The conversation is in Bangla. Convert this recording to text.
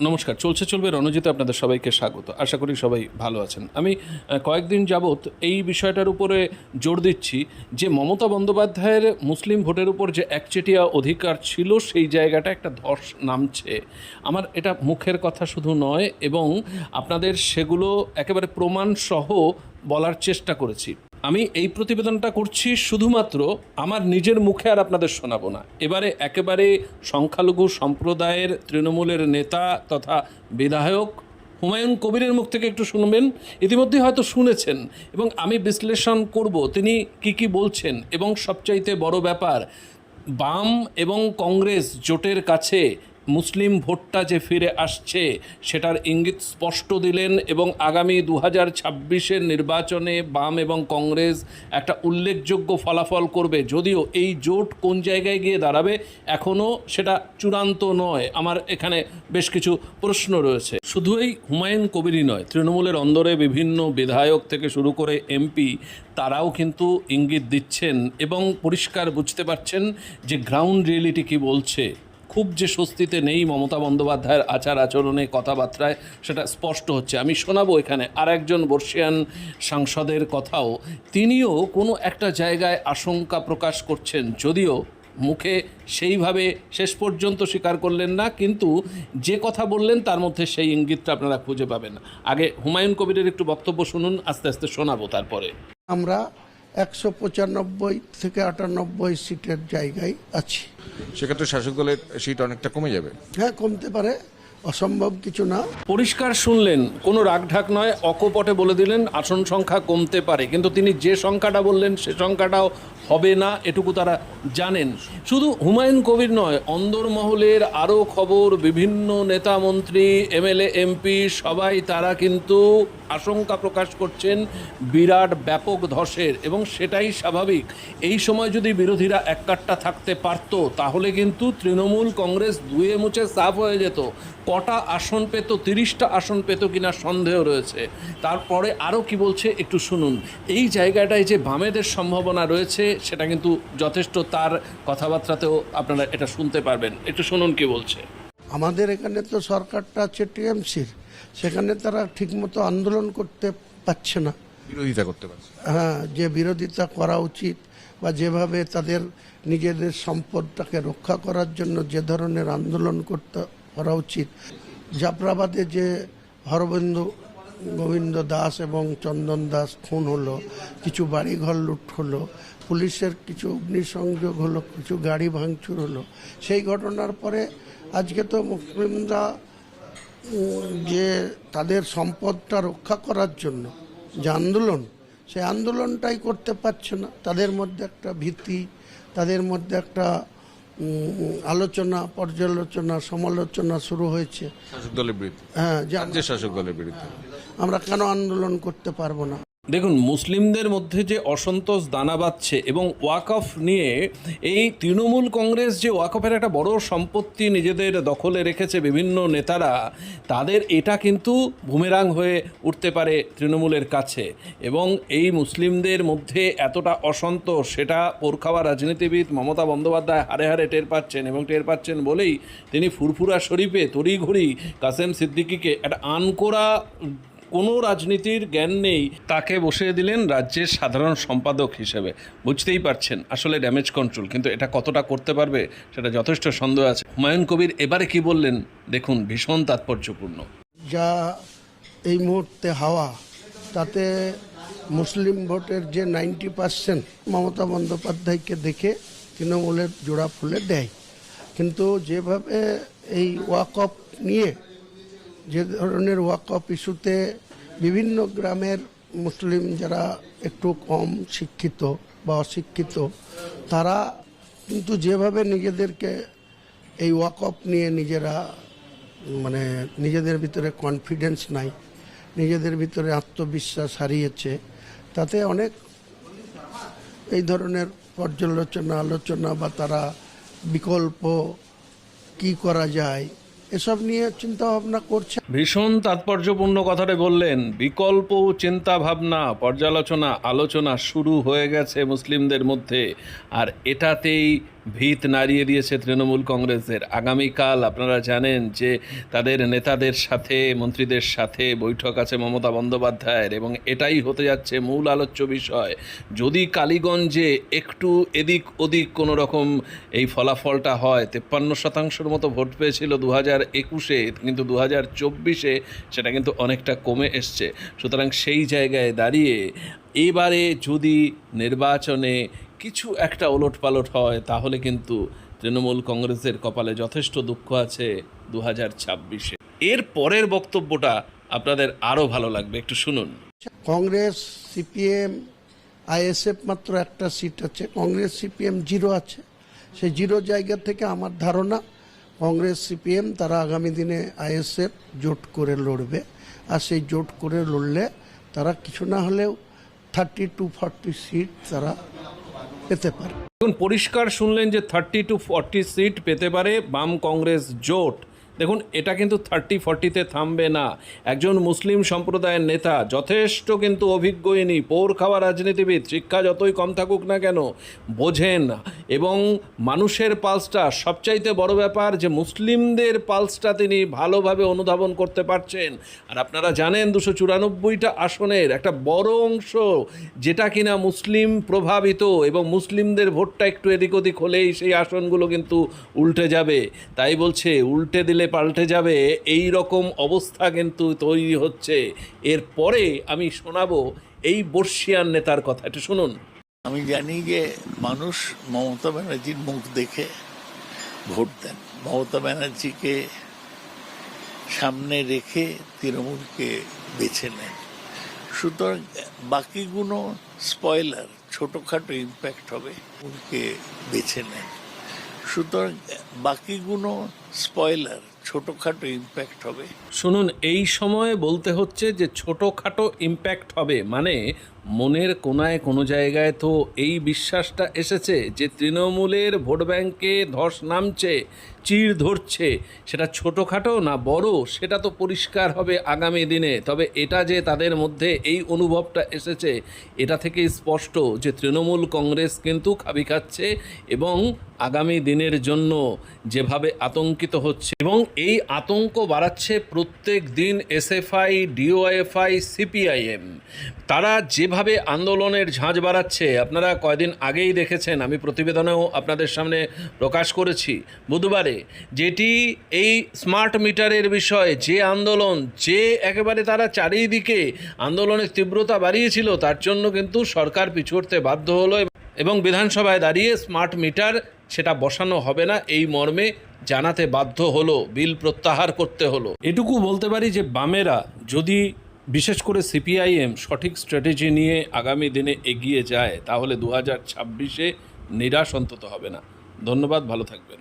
নমস্কার, চলছে, চলবে রণজিতে আপনাদের সবাইকে স্বাগত। আশা করি সবাই ভালো আছেন। আমি কয়েকদিন যাবৎ এই বিষয়টার উপরে জোর দিচ্ছি যে মমতা বন্দ্যোপাধ্যায়ের মুসলিম ভোটের উপর যে একচেটিয়া অধিকার ছিল, সেই জায়গাটা একটা ধস নামছে। আমার এটা মুখের কথা শুধু নয়, এবং আপনাদের সেগুলো একেবারে প্রমাণসহ বলার চেষ্টা করেছি। আমি এই প্রতিবেদনটা করছি শুধুমাত্র আমার নিজের মুখে আর আপনাদের শোনাবো না। এবারে একেবারে সংখ্যালঘু সম্প্রদায়ের তৃণমূলের নেতা তথা বিধায়ক হুমায়ুন কবিরের মুখ থেকে একটু শুনবেন। ইতিমধ্যে হয়তো শুনেছেন এবং আমি বিশ্লেষণ করব তিনি কি কি বলছেন এবং সবচাইতে বড় ব্যাপার, বাম এবং কংগ্রেস জোটের কাছে মুসলিম ভোটটা যে ফিরে আসছে, সেটার ইঙ্গিত স্পষ্ট দিলেন এবং আগামী দু হাজার ছাব্বিশের নির্বাচনে বাম এবং কংগ্রেস একটা উল্লেখযোগ্য ফলাফল করবে। যদিও এই জোট কোন জায়গায় গিয়ে দাঁড়াবে, এখনও সেটা চূড়ান্ত নয়। আমার এখানে বেশ কিছু প্রশ্ন রয়েছে। শুধু এই হুমায়ুন কবিরই নয়, তৃণমূলের অন্দরে বিভিন্ন বিধায়ক থেকে শুরু করে এমপি, তারাও কিন্তু ইঙ্গিত দিচ্ছেন এবং পরিষ্কার বুঝতে পারছেন যে গ্রাউন্ড রিয়েলিটি কি বলছে। খুব যে স্বস্তিতে নেই মমতা বন্দ্যোপাধ্যায়ের আচার আচরণে, কথাবার্তায়, সেটা স্পষ্ট হচ্ছে। আমি শোনাবো এখানে আর একজন বর্ষিয়ান সাংসদের কথাও। তিনিও কোনো একটা জায়গায় আশঙ্কা প্রকাশ করছেন, যদিও মুখে সেইভাবে শেষ পর্যন্ত স্বীকার করলেন না, কিন্তু যে কথা বললেন তার মধ্যে সেই ইঙ্গিতটা আপনারা খুঁজে পাবেন। আগে হুমায়ুন কবিরের একটু বক্তব্য শুনুন, আস্তে আস্তে শোনাবো তারপরে। আমরা একশো পঁচানব্বই থেকে আটানব্বই সিটের জায়গায় আছি। সেক্ষেত্রে শাসক দলের সিট অনেকটা কমে যাবে। হ্যাঁ কমতে পারে অসম্ভব কিছু না। পরিষ্কার শুনলেন কোনো রাগঢাক নয় অকপটে বলে দিলেন আসন সংখ্যা কমতে পারে। কিন্তু তিনি যে সংখ্যাটা বললেন সে সংখ্যাটাও হবে না এটুকু তারা জানেন। শুধু হুমায়ুন কবির নয়, অন্দরমহলের আরও খবর, বিভিন্ন নেতা মন্ত্রী, এমএলএ, এমপি, সবাই তারা কিন্তু আশঙ্কা প্রকাশ করছেন বিরাট ব্যাপক ধসের, এবং সেটাই স্বাভাবিক। এই সময় যদি বিরোধীরা এককাট্টা থাকতে পারত, তাহলে কিন্তু তৃণমূল কংগ্রেস দুয়ে মুছে সাফ হয়ে যেত। কটা আসন পেত, তিরিশটা আসন পেত কিনা সন্দেহ রয়েছে। তারপরে আরও কি বলছে একটু শুনুন। এই জায়গাটায় যে বামেদের সম্ভাবনা রয়েছে সেটা কিন্তু যথেষ্ট তার কথাবার্তাতেও আপনারা এটা শুনতে পারবেন। একটু শুনুন কি বলছে। আমাদের এখানে তো সরকারটা আছে টিএমসির সেখানে তারা ঠিকমতো আন্দোলন করতে পারছে না। বিরোধিতা করতে পারছে। হ্যাঁ যে বিরোধিতা করা উচিত বা যেভাবে তাদের নিজেদের সম্পদটাকে রক্ষা করার জন্য যে ধরনের আন্দোলন করতে করা উচিত। জাফরাবাদে যে হরবিন্দু গোবিন্দ দাস এবং চন্দন দাস খুন হলো কিছু বাড়িঘর লুট হলো পুলিশের কিছু অগ্নিসংযোগ হলো কিছু গাড়ি ভাঙচুর হলো। সেই ঘটনার পরে আজকে তো মুসলিমরা যে তাদের সম্পদটা রক্ষা করার জন্য যে আন্দোলন সেই আন্দোলনটাই করতে পারছে না। তাদের মধ্যে একটা ভীতি তাদের মধ্যে একটা আলোচনা পর্যালোচনা সমালোচনা শুরু হয়েছে। শাসক দলের বিরুদ্ধে? হ্যাঁ শাসক দলের বিরুদ্ধে? আমরা কেন আন্দোলন করতে পারব না? দেখুন, মুসলিমদের মধ্যে যে অসন্তোষ দানা বাঁধছে এবং ওয়াকফ নিয়ে এই তৃণমূল কংগ্রেস যে ওয়াকফের একটা বড় সম্পত্তি নিজেদের দখলে রেখেছে বিভিন্ন নেতারা, তাদের এটা কিন্তু বুমেরাং হয়ে উঠতে পারে তৃণমূলের কাছে। এবং এই মুসলিমদের মধ্যে এতটা অসন্তোষ, সেটা পোরখাওয়া রাজনীতিবিদ মমতা বন্দ্যোপাধ্যায় হারে হারে টের পাচ্ছেন এবং টের পাচ্ছেন বলেই তিনি ফুরফুরা শরীফে তড়িঘড়ি কাসেম সিদ্দিকিকে একটা আনকোরা কোনো রাজনীতির জ্ঞান নেই, তাকে বসিয়ে দিলেন রাজ্যের সাধারণ সম্পাদক হিসেবে। বুঝতেই পারছেন, আসলে ড্যামেজ কন্ট্রোল কিন্তু এটা কতটা করতে পারবে, সেটা যথেষ্ট সন্দেহ আছে। হুমায়ুন কবির এবারে কি বললেন, দেখুন, ভীষণ তাৎপর্যপূর্ণ। যা এই মুহূর্তে হাওয়া, তাতে মুসলিম ভোটের যে নাইনটি পার্সেন্ট মমতা বন্দ্যোপাধ্যায়কে দেখে তৃণমূলের জোড়া ফুলে দেয়। কিন্তু যেভাবে এই ওয়াকআপ নিয়ে, যে ধরনের ওয়াকআপ ইস্যুতে বিভিন্ন গ্রামের মুসলিম যারা একটু কম শিক্ষিত বা অশিক্ষিত, তারা কিন্তু যেভাবে নিজেদেরকে এই ওয়াকআপ নিয়ে নিজেরা মানে নিজেদের ভিতরে কনফিডেন্স নাই, নিজেদের ভিতরে আত্মবিশ্বাস হারিয়েছে, তাতে অনেক এই ধরনের পর্যালোচনা, আলোচনা বা তারা বিকল্প কি করা যায় এসব নিয়ে চিন্তা ভাবনা করছে। ভীষণ তাৎপর্যপূর্ণ কথাটা বললেন। বিকল্প চিন্তা ভাবনা পর্যালোচনা, আলোচনা শুরু হয়ে গেছে মুসলিমদের মধ্যে। আর এটাতেই ভিত নাড়িয়ে দিয়েছে তৃণমূল কংগ্রেসের। আগামীকাল আপনারা জানেন যে তাদের নেতাদের সাথে, মন্ত্রীদের সাথে বৈঠক আছে মমতা বন্দ্যোপাধ্যায়ের এবং এটাই হতে যাচ্ছে মূল আলোচ্য বিষয়। যদি কালীগঞ্জে একটু এদিক ওদিক কোনো রকম এই ফলাফলটা হয়, তেপ্পান্ন শতাংশের মতো ভোট পেয়েছিল দু হাজার একুশে, কিন্তু দু হাজার চব্বিশে সেটা কিন্তু অনেকটা কমে এসছে। সুতরাং সেই জায়গায় দাঁড়িয়ে এবারে যদি নির্বাচনে কিছু একটা ওলট পালট হয়, তাহলে কিন্তু তৃণমূল কংগ্রেসের কপালে যথেষ্ট দুঃখ আছে দু হাজার ছাব্বিশে। এর পরের বক্তব্যটা আপনাদের আরও ভালো লাগবে, একটু শুনুন। কংগ্রেস, সিপিএম, আইএসএফ মাত্র একটা সিট আছে, কংগ্রেস, সিপিএম জিরো আছে। সেই জিরো জায়গা থেকে আমার ধারণা, কংগ্রেস, সিপিএম তারা আগামী দিনে আইএসএফ জোট করে লড়বে। আর সেই জোট করে লড়লে তারা কিছু না হলেও থার্টি টু ফর্টি সিট তারা পেতে পারে। এখন পরিষ্কার শুনলেন যে থার্টি টু ফর্টি সিট পেতে পারে বাম কংগ্রেস জোট। দেখুন, এটা কিন্তু থার্টি ফর্টিতে থামবে না। একজন মুসলিম সম্প্রদায়ের নেতা, যথেষ্ট কিন্তু অভিজ্ঞ ইনি, পৌর খাওয়া রাজনীতিবিদ, শিক্ষা যতই কম থাকুক না কেন, বোঝেন। এবং মানুষের পালসটা সবচাইতে বড় ব্যাপার যে, মুসলিমদের পালসটা তিনি ভালোভাবে অনুধাবন করতে পারছেন। আর আপনারা জানেন, দুশো চুরানব্বইটা আসনের একটা বড় অংশ যেটা কিনা মুসলিম প্রভাবিত এবং মুসলিমদের ভোটটা একটু এদিক ওদিক হলেই সেই আসনগুলো কিন্তু উল্টে যাবে। তাই বলছে, উল্টে দিলে পাল্টে যাবে, এই রকম অবস্থা কিন্তু তৈরি হচ্ছে। এরপরে আমি শোনাবো এই বর্ষিয়ান নেতার কথা। একটু শুনুন। আমি জানি যে মানুষ মমতা ব্যানার্জির মুখ দেখে ভোট দেন। মমতা ব্যানার্জিকে সামনে রেখে তৃণমূলকে বেছে নেন। সুতরাং বাকিগুলো স্পয়লার, ছোটোখাটো ইম্প্যাক্ট হবে, তৃণমূলকে বেছে নেন। সুতরাং বাকিগুলো স্পয়লার ছোটোখাটো ইম্প্যাক্ট হবে। শুনুন এই সময়ে বলতে হচ্ছে যে ছোটোখাটো ইম্প্যাক্ট হবে মানে মনের কোনায় কোনো জায়গায় তো এই বিশ্বাসটা এসেছে যে তৃণমূলের ভোট ব্যাংকে ধস নামছে, চিড় ধরছে। সেটা ছোটোখাটো না বড়, সেটা তো পরিষ্কার হবে আগামী দিনে। তবে এটা যে তাদের মধ্যে এই অনুভবটা এসেছে, এটা থেকে স্পষ্ট যে তৃণমূল কংগ্রেস কিন্তু খাবি খাচ্ছে এবং আগামী দিনের জন্য যেভাবে আতঙ্কিত হচ্ছে এবং এই আতঙ্ক বাড়াচ্ছে প্রত্যেক দিন এসএফআই ডিওএফআই সিপিআইএম। তারা যেভাবে আন্দোলনের ঝাঁঝ বাড়াচ্ছে। আপনারা কয়দিন আগেই দেখেছেন, আমি প্রতিবেদনেও আপনাদের সামনে প্রকাশ করেছি। বুধবারে যেটি এই স্মার্ট মিটারের বিষয়ে, যে আন্দোলন, যে একেবারে তারা চারিদিকে আন্দোলনের তীব্রতা বাড়িয়েছিল, তার জন্য কিন্তু সরকার পিছুড়তে বাধ্য হলো এবং বিধানসভায় দাঁড়িয়ে স্মার্ট মিটার সেটা বসানো হবে না, এই মর্মে জানাতে বাধ্য হলো, বিল প্রত্যাহার করতে হলো। এটুকু বলতে পারি যে বামেরা যদি বিশেষ করে সিপিআইএম সঠিক স্ট্র্যাটেজি নিয়ে আগামী দিনে এগিয়ে যায়, তাহলে দু হাজার ছাব্বিশে নিরাশ অন্তত হবে না। ধন্যবাদ, ভালো থাকবেন।